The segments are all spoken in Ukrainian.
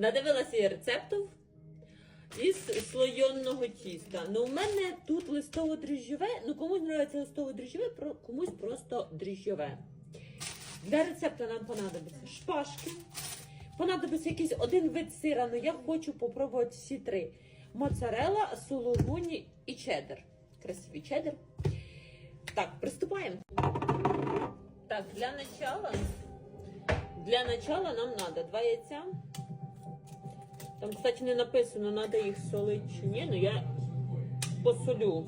Надивилася я рецептів із слойонного тіста. Ну, у мене тут листово дріжджове, ну комусь подобається листово дріжджове, комусь просто дріжджове. Для рецепту нам понадобиться шпажки. Понадобиться якийсь один вид сира, але я хочу попробувати всі три: моцарела, сулугуні і чеддер. Красивий чеддер. Так, приступаємо. Так, для начала. Для начала нам надо два яйця. Там, кстати, не написано, надо їх солити чи ні, але я посолю.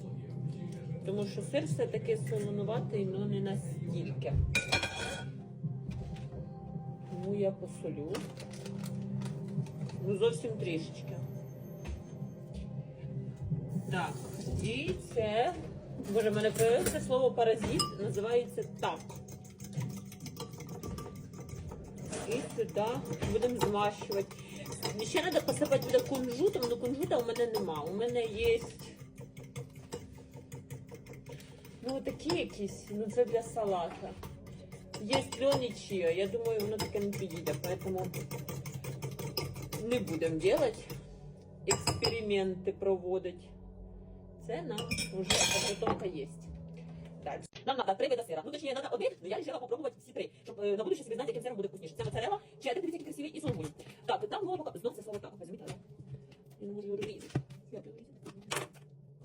Тому що сир все-таки солонуватий, але не настільки. Тому я посолю. Ну, зовсім трішечки. Так, і це. Боже, в мене появилося слово паразит, називається так. І сюди будемо змащувати. Ще треба посипати буде кунжутом, але кунжута у мене нема. У мене є. Ну, такі якісь, ну це для салата. Є льон і чия. Я думаю, воно таке не підійде, поэтому не будемо робити. Експерименти проводити. Це нам вже готовка є. Так. Нам треба три види сира. Ну, точніше, треба один, але я вирішила попробувати всі три, щоб е, на будущее собі знати, яким сиром буде вкусніше. Це моцарелла, чеддер, дивіться, який красивий, і сулугуні. Так, там пока... Знов це слово так, замітила. Я не можу його розрізати. Як його розрізати?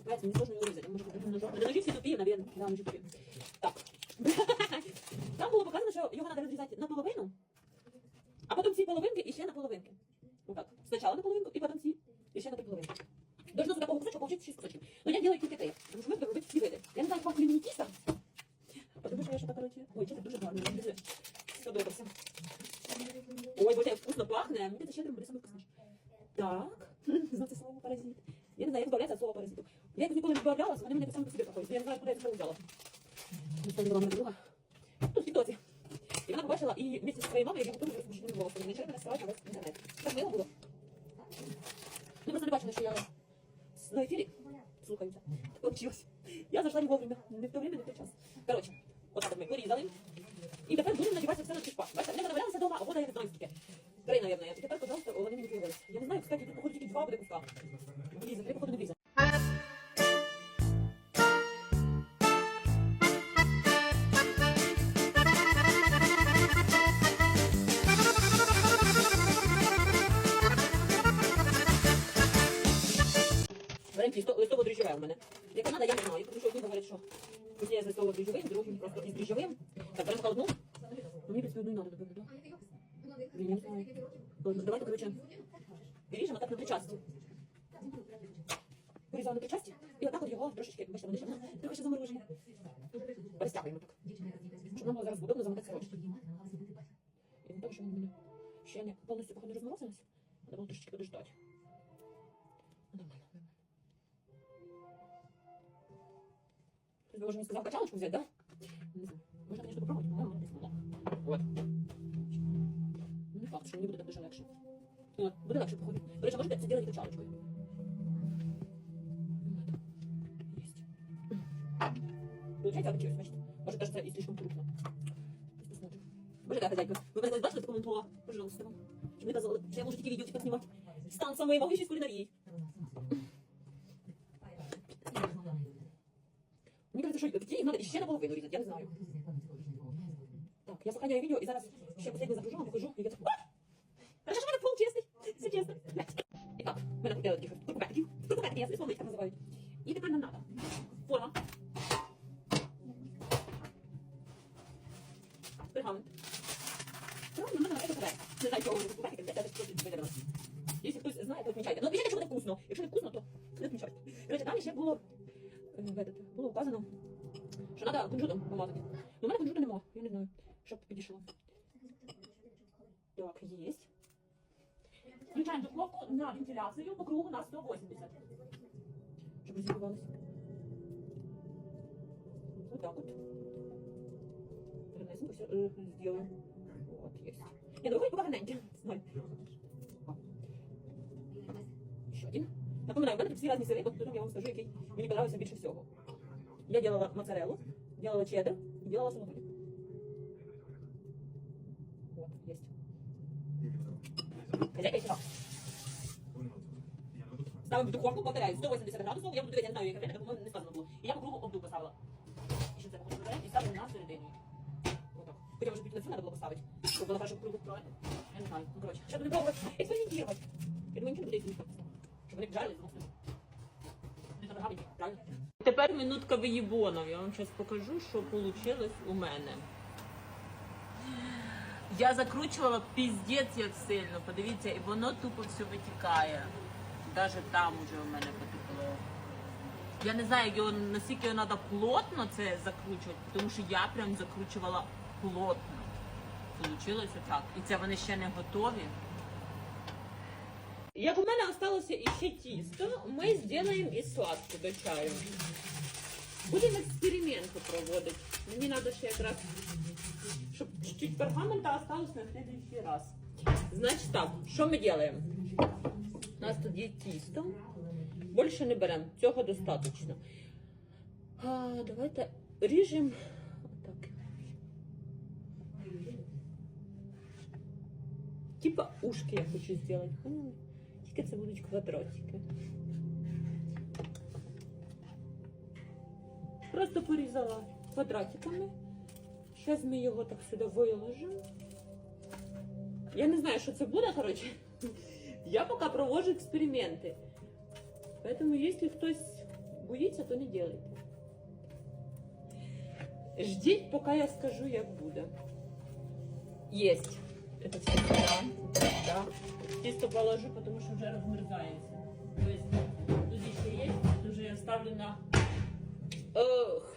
Знаєте, мені сложно його різати. Може, бути ножом. Але ножі всі тупі, навірно. Да, ножі тупі. Так. Там було показано, що його треба розрізати наполовину, а потім ці половинки і ще на половинки. Отак. Спочатку на половинку, і потім ці, і ще на половинку. Должно з такого кусочка получиться 6 кусочків. Но я делаю тільки три, тому що ми будемо робити всі види. Я не знаю, як вам тіста. Потому що я що короче. Ой, чесно, дуже гарно. Мені дуже сподобався. Ой, боже, як вкусно пахне. Мені це щедрим буде саме вкусніше. Так. Знов це слово паразит. Я не знаю, як збавляється від слова паразиту. Я якось ніколи не по собі проходять. Я не знаю, куди я це взяла. Не. Тут в тіктоці. І вона побачила і вместе зі своєю мамою я готую розпочинені волоси. Не через мене ссилати на весь інтернет. Так мило було. Ну, просто не бачили, що я на ефірі слухаюся. Так Получилось. Я зайшла не вовремя. Не в то время, не в той час. Коротше, отак от ми порізали. І тепер будемо надівати все на цей шпак. Бачите, вони навалялися вдома, або я не знаю скільки. Три, наверное. І тепер, пожалуйста, вони мені появились. Я не знаю, кстати, тут походу тільки два буде куска. Листово дріжджове у мене. Яке треба, я не знаю. Тому що одні говорять, що одні з листово дріжджовим, другі просто із дріжджовим. Так, беремо холодну. Ну, Мені десь одну і надо, напевно, так? Блін, я не знаю. Давайте, короче, ріжемо так на три часті. Порізали на три часті. І отак от його трошечки, бачите, вони ще трохи ще заморожені. Перестягуємо так. Щоб нам було зараз удобно замотати сорочки. І не так, що він мене ще не повністю походу Ты должен мне сказал качалочку взять, да? Не знаю. Можно, конечно, попробовать, но не смогла. Вот. Ну, не факт, що мені буде так дуже легше. От, буде легше походу. До речі, можете це робити качалочкою. От. Єсть. Получається, оточилось, бачите? Може, даже це і слишком крупно. Зараз посмотрим. Боже, яка хозяйка. Ви мене бачили таку коментувала? Пожалуйста. Щоб не казали, що я можу тільки відео типа знімати. Стан самої могущей з кулінарії. Мені кажется, що такі їх треба ще наполовину різати, я не знаю. Так, я сохраняю відео і зараз ще последнє загружу, покажу. І я так, «А! Що в мене пол чесний. Все чесно. І так, в мене я таких крупетиків. Крупетики, я слово їх так називають. І тепер нам треба форма. Пергамент. Правильно, нам треба крупетик. Не знаю, чого вони крупетики, я теж просто видерла. Якщо хтось знає, то відмічайте. Ну, пишіть, якщо буде вкусно. Якщо не вкусно, то не відмічайте. Короче, далі ще було, е, в було вказано, що треба кунжутом помазати. Ну, у мене кунжуту нема, я не знаю, щоб підійшло. Так, есть. Включаем духовку на вентиляцию по кругу на 180. Чтобы разогревалось. Вот так вот. Перенесем, все э, сделаем. Вот, есть. Не, другой пока гарненький. Знаю. Ще один. Напоминаю, в мене тут всі різні сири, от потім я вам скажу, який мені подобається більше всього. Я делала моцареллу, делала чеддер и делала сулугуни. Вот, есть. Хозяйка еще. Ставим в духовку, повторяю, 180 градусов, я буду дивитися, я знаю, время, так по-моєму, не сказано було. І я по кругу обдув поставила. І ще це походу ставимо на середину. Отак. Хоча може на цю треба було поставити, щоб було хорошо кругу правильно. Я не знаю, ну коротше. Зараз будемо пробувати експериментувати. Я думаю, нічого не буде експериментувати. Щоб вони жарили з двох сторон. Не забагато, правильно? Тепер минутка виїбонов. Я вам зараз покажу, що вийшло у мене. Я закручувала піздець як сильно. Подивіться, і воно тупо все витікає. Навіть там уже у мене потекло. Я не знаю, його, наскільки його треба плотно це закручувати, тому що я прям закручувала плотно. Получилося так. І це вони ще не готові. Як у мене залишилося іще тісто, ми зробимо і сладку до чаю. Будемо експерименти проводити. Мені треба ще якраз, щоб чуть-чуть пергамента осталось на следующий раз. Значить так, що ми робимо? У нас тут є тісто. Більше не беремо, цього достатньо. А, давайте ріжемо отак. Типа ушки я хочу зробити. поняли? Тільки це будуть квадратики. Просто порізала квадратиками. Зараз ми його так сюди виложимо. Я не знаю, що це буде, коротше. Я поки проводжу експерименти. Поэтому, если хтось боїться, то не делайте. Ждіть, поки я скажу, як буде. Єсть. Это все сюда. Да. Тісто положу, потому що вже розмерзається. Тобто, тут ще є, тут вже я ставлю на... Ох.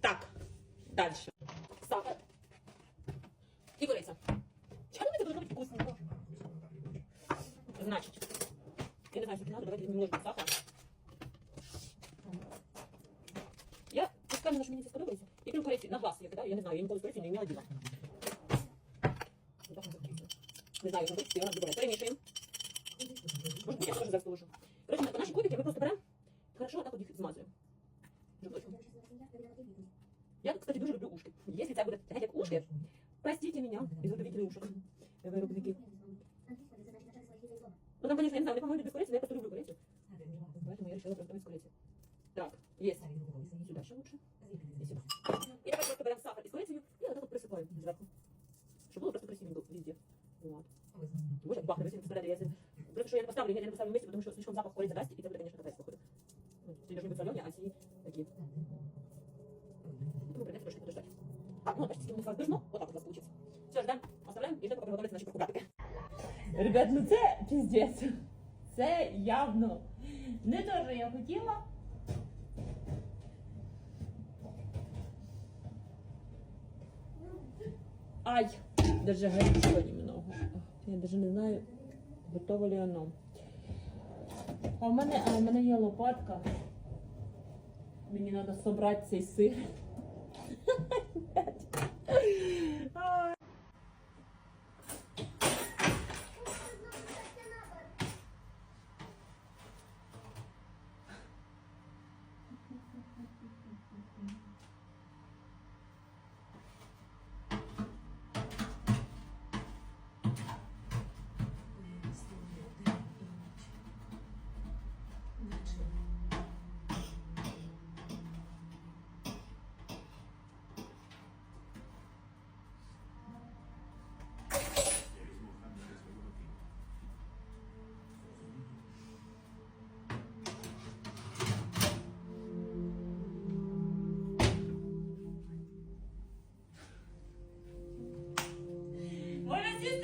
Так, дальше. Сахар. І кориця. Чому це должно бути вкусненько? Значить, я не знаю, скільки надо, давайте візьмемо ложку сахара. Я пускаю, що мені це сподобається. І прям корейці на глаз я кидаю, я не знаю, я ніколи з корейці не вміла діла. Не знаю, що буде, вона буде. Перемішуємо. Може, бути, я теж зараз положу. Коротше, на- наші кубики ми просто беремо, хорошо отак от їх змазуємо. Жовточком. Я, кстати, дуже люблю ушки. Якщо це буде тягати як ушки, простите меня, изготовители ушек, виробники. Ну там, конечно, я не знаю, мне, по-моему, без курицы, но я просто люблю курицу. Поэтому я решила приготовить с курицей. Так, есть. Сюда еще лучше. поставлю, я не поставлю вместе, потому что слишком запах курицы даст, и это будет, конечно, капец, походу. Ну, Они должны быть соленые, а сии такие. Поэтому придется трошки подождать. Ну, почти у нас должно вот так у нас получится. Все, ждем, оставляем и ждем, пока приготовятся наши курятики. Ребят, ну це піздець. Це явно не те, що я хотіла. Ай, даже горячо немного. Я даже не знаю, готово ли оно. А у мене, а в мене є лопатка. Мені треба зібрати цей сир.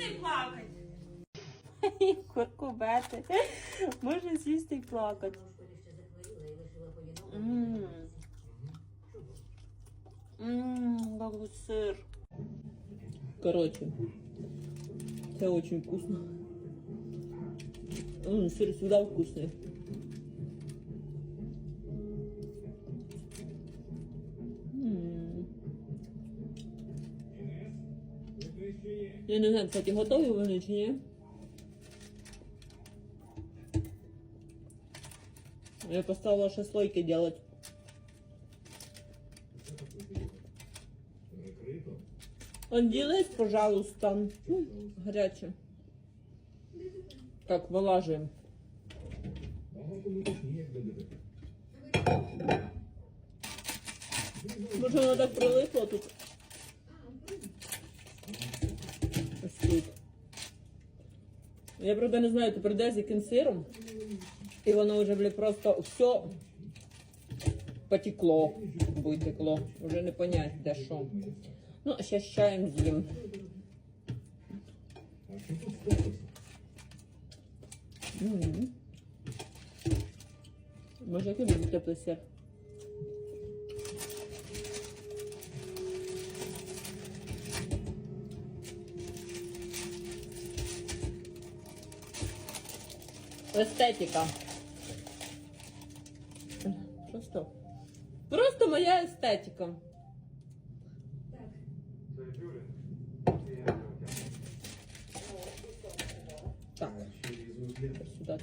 Може сісти і плакати. Куркубети. Може сісти і плакати. Ммм. Ммм, какой сыр. Короче, это очень вкусно. М, сыр всегда вкусный. Я не знаю, кстати, готові вони чи ні? Я поставила ще слойки делать. Отделись, пожалуйста. М, Горяче. Так, вилажуємо. Може воно так прилипло тут? Ось тут. Я правда не знаю, тепер де з яким сиром. І воно вже, блядь, просто все потекло, витекло. Вже не понять, де що. Ну, а зараз чаєм з'їм. Може, який буде теплий сир? Естетика. Просто. Просто моя естетика. Так, сюда.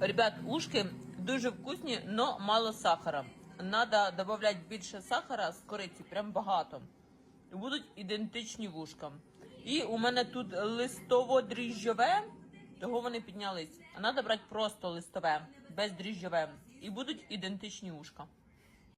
Ребят, ушки дуже вкусні, но мало сахара. Надо додавати більше сахара з кориці, прям багато. І будуть ідентичні вушка. І у мене тут листово-дріжджове, того вони піднялись. А треба брати просто листове, без дріжджове. І будуть ідентичні вушка.